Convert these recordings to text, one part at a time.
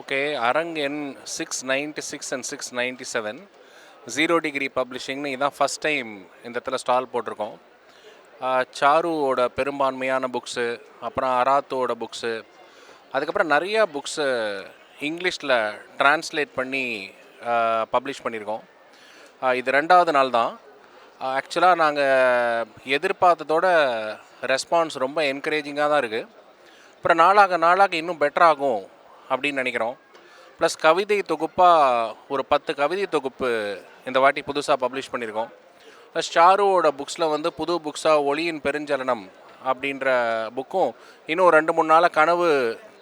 Okay அரங் என் six ninety six and six ninety seven zero degree பப்ளிஷிங்னு இதான் first time இந்த இடத்துல ஸ்டால் போட்டிருக்கோம். சாருவோட பெரும்பான்மையான புக்ஸு அப்புறம் அராத்தோட புக்ஸு அதுக்கப்புறம் நிறையா புக்ஸு இங்கிலீஷில் ட்ரான்ஸ்லேட் பண்ணி பப்ளிஷ் பண்ணியிருக்கோம். இது ரெண்டாவது நாள் தான். ஆக்சுவலாக நாங்கள் எதிர்பார்த்ததோட ரெஸ்பான்ஸ் ரொம்ப என்கரேஜிங்காக தான் இருக்குது அப்புறம் நாளாக நாளாக இன்னும் பெட்டராகும் அப்படின்னு நினைக்கிறோம். ப்ளஸ் கவிதை தொகுப்பாக ஒரு பத்து கவிதை தொகுப்பு இந்த வாட்டி புதுசாக பப்ளிஷ் பண்ணியிருக்கோம். ப்ளஸ் ஷாருவோட புக்ஸில் வந்து புது புக்ஸாக ஒளியின் பெருஞ்சலனம் அப்படின்ற புக்கும் இன்னும் ரெண்டு மூணு நாளாக கனவு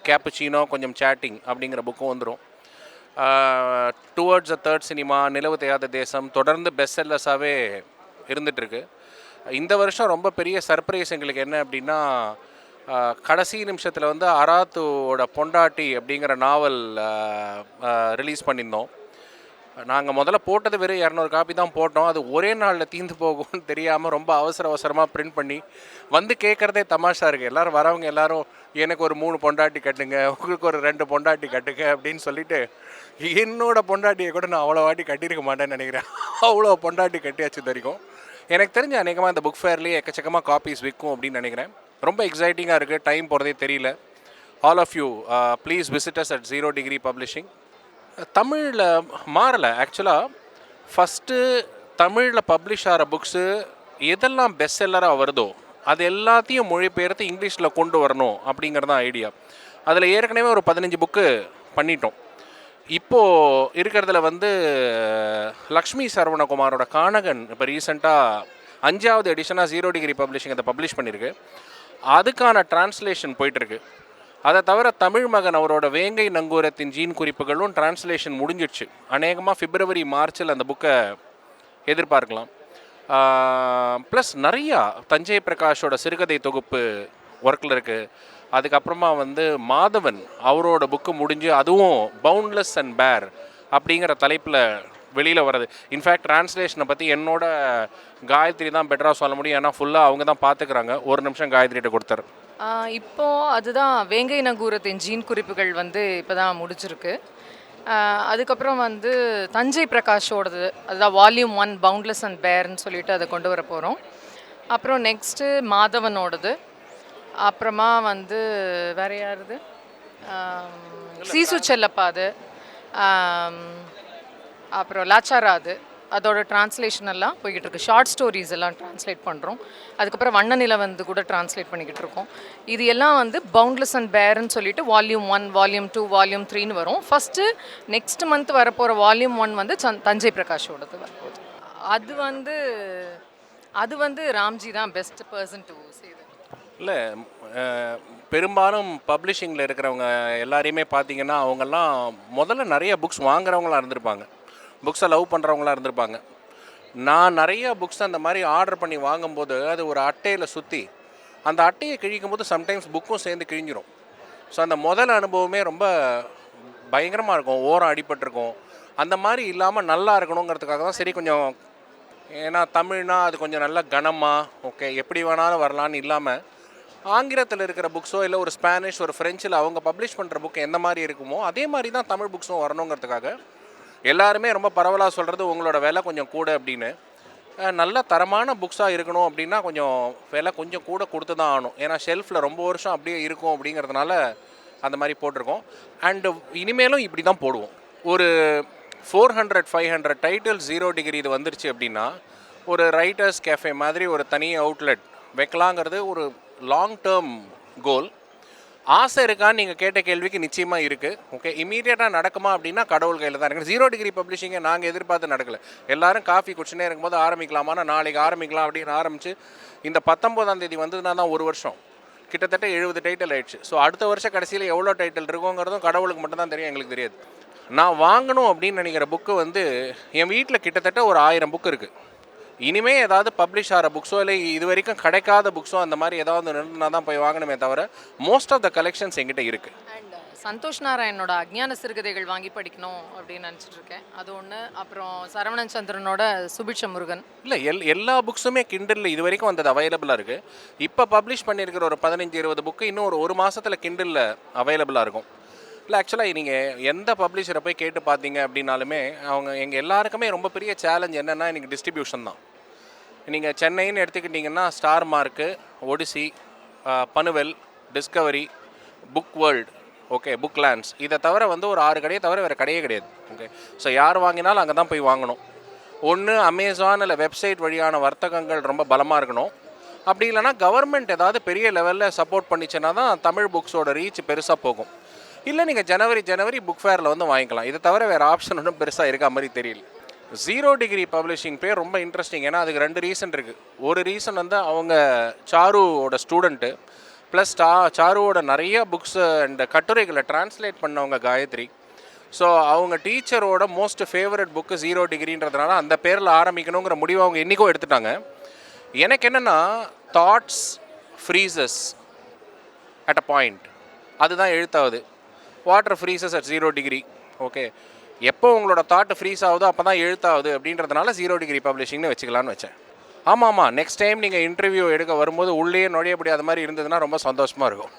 கேப்புச்சீனோ கொஞ்சம் சேட்டிங் அப்படிங்கிற புக்கும் வந்துடும் டுவர்ட்ஸ் அ தேர்ட் சினிமா நிலவு தெரியாத தேசம் தொடர்ந்து பெஸ்ட் செல்லர்ஸாகவே இருந்துகிட்ருக்கு இந்த வருஷம் ரொம்ப பெரிய சர்ப்ரைஸ் எங்களுக்கு என்ன அப்படின்னா கடைசி நிமிஷத்தில் வந்து அராத்துவோட பொண்டாட்டி அப்படிங்கிற நாவல் ரிலீஸ் பண்ணியிருந்தோம். நாங்கள் முதல்ல போட்டது வெறும் இரநூறு காப்பி தான் போட்டோம். அது ஒரே நாளில் தீந்து போகும்னு தெரியாமல் ரொம்ப அவசர அவசரமாக பிரிண்ட் பண்ணி வந்து கேட்குறதே தமாஷா இருக்குது எல்லோரும் வரவங்க எல்லோரும் எனக்கு ஒரு மூணு பொண்டாட்டி கட்டுங்க உங்களுக்கு ஒரு ரெண்டு பொண்டாட்டி கட்டுங்க அப்படின்னு சொல்லிட்டு என்னோட பொண்டாட்டியை கூட நான் அவ்வளோ வாட்டி கட்டியிருக்க மாட்டேன்னு நினைக்கிறேன். அவ்வளோ பொண்டாட்டி கட்டியாச்சு இது வரைக்கும். எனக்கு தெரிஞ்ச அநேகமாக இந்த புக் ஃபேர்லேயே எக்கச்சக்கமாக காப்பீஸ் விற்கும் அப்படின்னு நினைக்கிறேன். ரொம்ப எக்ஸைட்டிங்காக இருக்குது டைம் போகிறதே தெரியல. All of you please visitors at zero degree publishing தமிழில் மாறலை. ஆக்சுவலாக ஃபஸ்ட்டு தமிழில் பப்ளிஷ் ஆகிற புக்ஸு எதெல்லாம் பெஸ்ட் செல்லராக வருதோ அது எல்லாத்தையும் மொழிபெயர்த்து இங்கிலீஷில் கொண்டு வரணும் அப்படிங்கிறது தான் ஐடியா அதில் ஏற்கனவே ஒரு பதினஞ்சு புக்கு பண்ணிட்டோம். இப்போது இருக்கிறதுல வந்து லக்ஷ்மி சரவணகுமாரோட கானகன் இப்போ ரீசெண்டாக அஞ்சாவது எடிஷனாக ஜீரோ டிகிரி பப்ளிஷிங் அதை பப்ளிஷ் பண்ணியிருக்கு அதுக்கான டிரான்ஸ்லேஷன் போயிட்டுருக்கு. அதை தவிர தமிழ் மகன் அவரோட வேங்கை நங்கூரத்தின் ஜீன் குறிப்புகளும் டிரான்ஸ்லேஷன் முடிஞ்சிடுச்சு. அநேகமாக பிப்ரவரி மார்ச்சில் அந்த புக்கை எதிர்பார்க்கலாம். ப்ளஸ் நிறையா தஞ்சை பிரகாஷோட சிறுகதை தொகுப்பு ஒர்க்கில் இருக்குது அதுக்கப்புறமா வந்து மாதவன் அவரோட புக்கு முடிஞ்சு அதுவும் பவுண்ட்லெஸ் அண்ட் பேர் அப்படிங்கிற தலைப்பில் வெளியில் வர்றது. இன்ஃபேக்ட் டிரான்ஸ்லேஷனை பற்றி என்னோட காயத்ரி தான் பெட்டராக சொல்ல முடியும். ஏன்னா ஃபுல்லாக அவங்க தான் பார்த்துக்கிறாங்க ஒரு நிமிஷம் காயத்ரிகிட்ட கொடுத்தாரு. இப்போ அதுதான் வேங்கை நங்கூரத்தின் ஜீன் குறிப்புகள் வந்து இப்போ தான் முடிச்சிருக்கு அதுக்கப்புறம் வந்து தஞ்சை பிரகாஷோடது அதுதான் வால்யூம் ஒன் பவுண்ட்லெஸ் அண்ட் பேர்னு சொல்லிட்டு அதை கொண்டு வர போகிறோம் அப்புறம் நெக்ஸ்ட்டு மாதவனோடது. அப்புறமா வந்து வேற யாருது? சீசு செல்லப்பாது. ஆம், அப்புறம் லாச்சாராது அதோட டிரான்ஸ்லேஷன் எல்லாம் போய்கிட்டு இருக்கு ஷார்ட் ஸ்டோரிஸ் எல்லாம் ட்ரான்ஸ்லேட் பண்ணுறோம் அதுக்கப்புறம் வண்ணநிலை வந்து கூட ட்ரான்ஸ்லேட் பண்ணிக்கிட்டு இருக்கோம். இது எல்லாம் வந்து பவுண்ட்லெஸ் அண்ட் பேர்ன்னு சொல்லிட்டு volume one volume two volume த்ரீன்னு வரும். ஃபஸ்ட்டு நெக்ஸ்ட் மந்த் வரப்போகிற வால்யூம் ஒன் வந்து தஞ்சை பிரகாஷோடது வரப்போகுது. அது வந்து அது வந்து ராம்ஜி தான் பெஸ்ட் பர்சன் டு செய்து இல்லை பெரும்பாலும் பப்ளிஷிங்கில் இருக்கிறவங்க எல்லாரையுமே பார்த்தீங்கன்னா அவங்கெல்லாம் முதல்ல நிறைய புக்ஸ் வாங்குறவங்களா இருந்திருப்பாங்க. புக்ஸை லவ் பண்ணுறவங்களா இருந்திருப்பாங்க. நான் நிறைய புக்ஸ் அந்த மாதிரி ஆர்டர் பண்ணி வாங்கும்போது அது ஒரு அட்டையில் சுற்றி அந்த அட்டையை கிழிக்கும் போது சம்டைம்ஸ் புக்கும் சேர்ந்து கிழிஞ்சிரும். ஸோ அந்த முதல் அனுபவமே ரொம்ப பயங்கரமாக இருக்கும். ஓரம் அடிபட்டிருக்கும். அந்த மாதிரி இல்லாமல் நல்லா இருக்கணுங்கிறதுக்காக தான் சரி கொஞ்சம் ஏன்னா தமிழ்னா அது கொஞ்சம் நல்ல கனமாக ஓகே எப்படி வேணாலும் வரலான்னு இல்லாமல் ஆங்கிலத்தில் இருக்கிற புக்ஸோ இல்லை ஒரு ஸ்பானிஷ் ஒரு ஃப்ரெஞ்சில் அவங்க பப்ளிஷ் பண்ணுற புக் எந்த மாதிரி இருக்குமோ அதே மாதிரி தான் தமிழ் புக்ஸும் வரணுங்கிறதுக்காக எல்லாருமே ரொம்ப பரவலாக சொல்கிறது உங்களோட விலை கொஞ்சம் கூட அப்படின்னு. நல்ல தரமான புக்ஸாக இருக்கணும் அப்படின்னா கொஞ்சம் விலை கொஞ்சம் கூட கொடுத்து தான் ஆகணும். ஏன்னா ஷெல்ஃபில் ரொம்ப வருஷம் அப்படியே இருக்கும் அப்படிங்கிறதுனால அந்த மாதிரி போட்டிருக்கோம். அண்டு இனிமேலும் இப்படி தான் போடுவோம். ஒரு four hundred five hundred title zero degree இது வந்துருச்சு அப்படின்னா ஒரு ரைட்டர்ஸ் கேஃபே மாதிரி ஒரு தனி அவுட்லெட் வைக்கலாங்கிறது ஒரு லாங் டேர்ம் கோல் ஆசை இருக்கான்னு நீங்கள் கேட்ட கேள்விக்கு நிச்சயமாக இருக்குது ஓகே இமீடியட்டாக நடக்குமா அப்படின்னா கடவுள் கையில் தான் இருக்குது ஜீரோ டிகிரி பப்ளிஷிங்கை நாங்கள் எதிர்பார்த்து நடக்கல. எல்லாரும் காஃபி குடிச்சுனே இருக்கும்போது ஆரம்பிக்கலாமான்னா நாளைக்கு ஆரம்பிக்கலாம் அப்படின்னு ஆரம்பித்து இந்த பத்தொம்போதாம் தேதி வந்ததுனா தான் ஒரு வருஷம். கிட்டத்தட்ட எழுபது டைட்டில் ஆயிடுச்சு. ஸோ அடுத்த வருஷம் கடைசியில் எவ்வளோ டைட்டில் இருக்குங்கிறதும் கடவுளுக்கு மட்டும்தான் தெரியும் எங்களுக்கு தெரியாது. நான் வாங்கணும் அப்படின்னு நினைக்கிற புக்கு வந்து என் வீட்டில் கிட்டத்தட்ட ஒரு ஆயிரம் புக்கு இருக்குது இனிமே ஏதாவது பப்ளிஷ் ஆகிற புக்ஸோ இல்லை இது வரைக்கும் கிடைக்காத புக்ஸோ அந்த மாதிரி ஏதாவது இருந்தால் தான் போய் வாங்கணுமே தவிர மோஸ்ட் ஆஃப் த கலெக்ஷன்ஸ் எங்கிட்ட இருக்குது சந்தோஷ் நாராயணனோட அஜ்ஞான சிறுகதைகள் வாங்கி படிக்கணும் அப்படின்னு நினச்சிட்டு இருக்கேன். அது ஒன்று அப்புறம் சரவணன் சந்திரனோட சுபிட்ச முருகன். இல்லை எல் எல்லா புக்ஸுமே கிண்டலில் இது வரைக்கும் வந்தது அவைலபிளாக இருக்குது இப்போ பப்ளிஷ் பண்ணியிருக்கிற ஒரு பதினஞ்சு இருபது புக்கு இன்னும் ஒரு ஒரு மாதத்தில் கிண்டலில் அவைலபிளாக இருக்கும். இல்லை ஆக்சுவலாக நீங்கள் எந்த பப்ளிஷரை போய் கேட்டு பார்த்தீங்க அப்படின்னாலுமே அவங்க எங்கள் எல்லாருக்குமே ரொம்ப பெரிய சேலஞ்ச் என்னென்னா எனக்கு டிஸ்ட்ரிபியூஷன் தான். நீங்கள் சென்னைன்னு எடுத்துக்கிட்டிங்கன்னா star mark Odyssey Panuval Discovery book world okay book lands இதை தவிர வந்து ஒரு ஆறு கடையை தவிர வேறு கடையே கிடையாது. ஓகே ஸோ யார் வாங்கினாலும் அங்கே தான் போய் வாங்கணும். ஒன்று அமேசான் இல்லை வெப்சைட் வழியான வர்த்தகங்கள் ரொம்ப பலமாக இருக்கணும். அப்படி இல்லைன்னா கவர்மெண்ட் ஏதாவது பெரிய லெவலில் சப்போர்ட் பண்ணிச்சுன்னா தான் தமிழ் புக்ஸோட ரீச் பெருசாக போகும். இல்லை நீங்கள் ஜனவரி ஜனவரி புக் ஃபேரில் வந்து வாங்கிக்கலாம். இதை தவிர வேறு ஆப்ஷன் ஒன்றும் பெருசாக இருக்க மாதிரி தெரியல. ஜீரோ டிகிரி பப்ளிஷிங் பேர் ரொம்ப இன்ட்ரெஸ்டிங் ஏன்னா அதுக்கு ரெண்டு ரீசன் இருக்குது ஒரு ரீசன் வந்து அவங்க சாருவோட ஸ்டூடெண்ட்டு ப்ளஸ் டா சாருவோட நிறைய புக்ஸ் அண்ட் கட்டுரைகளை டிரான்ஸ்லேட் பண்ணவங்க காயத்ரி. ஸோ அவங்க டீச்சரோட மோஸ்ட் ஃபேவரட் புக்கு ஜீரோ டிகிரின்றதுனால அந்த பேரில் ஆரம்பிக்கணுங்கிற முடிவு அவங்க என்றைக்கோ எடுத்துட்டாங்க. எனக்கு என்னென்னா thoughts freezes at a point அதுதான் எழுத்தாவது. Water freezes at zero degree okay எப்போ உங்களோட தாட் ஃப்ரீஸ் ஆகுதோ அப்போ தான் எழுத்தாகுது அப்படின்றதுனால ஜீரோ டிகிரி பப்ளிஷிங்னு வச்சுக்கலான்னு வச்சேன். ஆமாம் ஆமாம் நெக்ஸ்ட் டைம் நீங்கள் இன்டர்வியூ எடுக்க வரும்போது உள்ளே நுழைய முடியாத மாதிரி இருந்ததுன்னா ரொம்ப சந்தோஷமாக இருக்கும்.